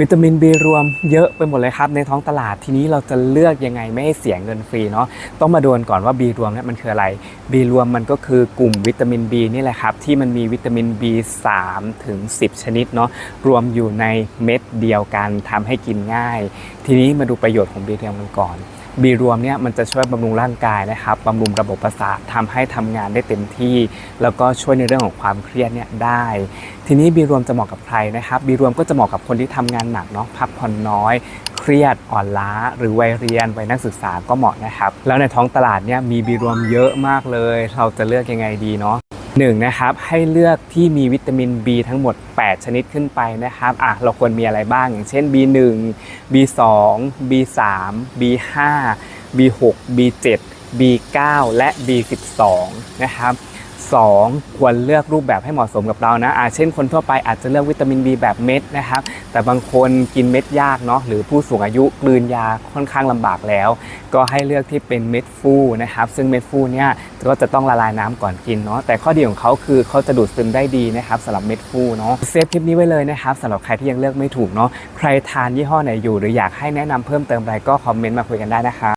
วิตามิน B รวมเยอะไปหมดเลยครับในท้องตลาดทีนี้เราจะเลือกยังไงไม่ให้เสียเงินฟรีเนาะต้องมาดูกันก่อนว่า B รวมเนี่ยมันคืออะไร B รวมมันก็คือกลุ่มวิตามิน B นี่แหละครับที่มันมีวิตามิน B 3 ถึง 10 ชนิดเนาะรวมอยู่ในเม็ดเดียวกันทำให้กินง่าย ทีนี้มาดูประโยชน์ของ B รวมกันก่อน บีรวมเนี่ยมันจะช่วยบำรุงร่างกายนะครับบำรุงระบบประสาททำให้ทำงานได้เต็มที่ แล้วก็ช่วยในเรื่องของความเครียดเนี่ยได้ ทีนี้บีรวมจะเหมาะกับใครนะครับบีรวมก็จะเหมาะกับคนที่ทำงานหนักเนาะพักผ่อนน้อยเครียดอ่อนล้าหรือวัยเรียนวัยนักศึกษาก็เหมาะนะครับ แล้วในท้องตลาดเนี่ยมีบีรวมเยอะมากเลย เราจะเลือกยังไงดีเนาะ หนึ่งนะครับให้เลือกที่มีวิตามิน B ทั้งหมด 8 ชนิดขึ้นไปนะครับอะเราควรมีอะไรบ้าง อย่างเช่น B1 B2 B3 B5 B6 B7 B9 และ B12 นะครับ 2. ควรเลือกรูปแบบให้เหมาะสมกับเรานะอาเช่นคนทั่วไปอาจจะเลือกวิตามิน B แบบเม็ดนะครับ แต่บางคนกินเม็ดยากเนาะหรือผู้สูงอายุกลืนยาค่อนข้างลำบากแล้ว ก็ให้เลือกที่เป็นเม็ดฟูนะครับ ซึ่งเม็ดฟูเนี่ยก็จะต้องละลายน้ำก่อนกินเนาะแต่ข้อดีของเขาคือเขาจะดูดซึมได้ดีนะครับสำหรับเม็ดฟูเนาะเซฟคลิปนี้ไว้เลยนะครับสำหรับใครที่ยังเลือกไม่ถูกเนาะใครทานยี่ห้อไหนอยู่ หรืออยากให้แนะนำเพิ่มเติมอะไรก็คอมเมนต์มาคุยกันได้นะครับ